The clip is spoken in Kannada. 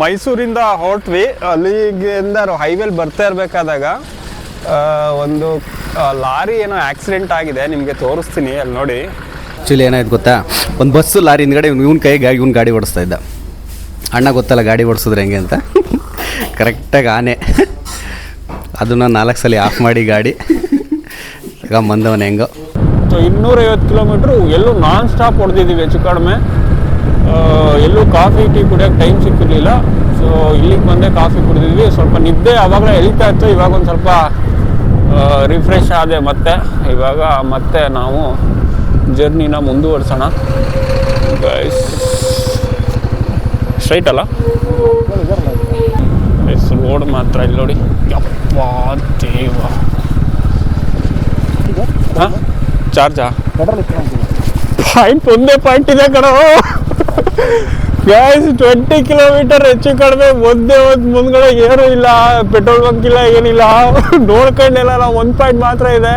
ಮೈಸೂರಿಂದ ಹೊರಟ್ವಿ. ಅಲ್ಲಿಗಿಂದ ಹೈವೇಲಿ ಬರ್ತಾ ಇರಬೇಕಾದಾಗ ಒಂದು ಲಾರಿ ಏನೋ ಆಕ್ಸಿಡೆಂಟ್ ಆಗಿದೆ ನಿಮಗೆ ತೋರಿಸ್ತೀನಿ ಅಲ್ಲಿ ನೋಡಿ. ಆ್ಯಕ್ಚುಲಿ ಏನಾಯ್ತು ಗೊತ್ತಾ? ಒಂದು ಬಸ್ಸು ಲಾರಿ ಹಿಂದ್ಗಡೆ ಇವ್ನು ಇವ್ನ ಕೈಗೆ ಇವ್ನು ಗಾಡಿ ಓಡಿಸ್ತಾ ಇದ್ದ. ಅಣ್ಣ ಗೊತ್ತಲ್ಲ ಗಾಡಿ ಓಡಿಸಿದ್ರೆ ಹೆಂಗೆ ಅಂತ? ಕರೆಕ್ಟಾಗಿ ಆನೆ. ಅದನ್ನು ನಾಲ್ಕು ಸಲ ಆಫ್ ಮಾಡಿ ಗಾಡಿ. ಈಗ ಬಂದವನ ಹೆಂಗೋ. ಸೊ ಇನ್ನೂರೈವತ್ತು ಕಿಲೋಮೀಟ್ರು ಎಲ್ಲೂ ನಾನ್ ಸ್ಟಾಪ್ ಹೊಡೆದಿದ್ದೀವಿ ಹೆಚ್ಚು ಕಡಿಮೆ. ಎಲ್ಲೂ ಕಾಫಿ ಟೀ ಕುಡಿಯೋಕ್ಕೆ ಟೈಮ್ ಸಿಕ್ಕಿರಲಿಲ್ಲ. ಸೊ ಇಲ್ಲಿಗೆ ಬಂದೆ ಕಾಫಿ ಕುಡಿದಿದ್ವಿ. ಸ್ವಲ್ಪ ನಿದ್ದೆ ಆವಾಗಲೇ ಎಳಿತಾ ಇತ್ತು. ಇವಾಗ ಒಂದು ಸ್ವಲ್ಪ ರಿಫ್ರೆಶ್ ಆದೆ ಮತ್ತೆ. ಇವಾಗ ಮತ್ತೆ ನಾವು ಜರ್ನಿನ ಮುಂದುವರ್ಸೋಣ. ಸ್ಟ್ರೈಟ್ ಅಲ್ಲ? ಎಸ್ ರೋಡ್ ಮಾತ್ರ ಇಲ್ಲಿ ನೋಡಿ. ಯಪ್ಪ ದೇವ ಹಾಂ? ಚಾರ್ಜಾ ಪಾಯಿಂಟ್ ಒಂದೇ ಪಾಯಿಂಟ್ ಇದೆ ಕಣೋ. ಗ್ಯಾಸ್ ಟ್ವೆಂಟಿ ಕಿಲೋಮೀಟರ್ ಹೆಚ್ಚು ಕಡಿಮೆ, ಒಂದೇ ಒಂದು ಮುಂದ್ಗಡೆ ಏನೂ ಇಲ್ಲ. ಪೆಟ್ರೋಲ್ ಬಂಕ್ ಇಲ್ಲ, ಏನಿಲ್ಲ. ನೋಡ್ಕೊಂಡೆಲ್ಲ ಒಂದು ಪಾಯಿಂಟ್ ಮಾತ್ರ ಇದೆ.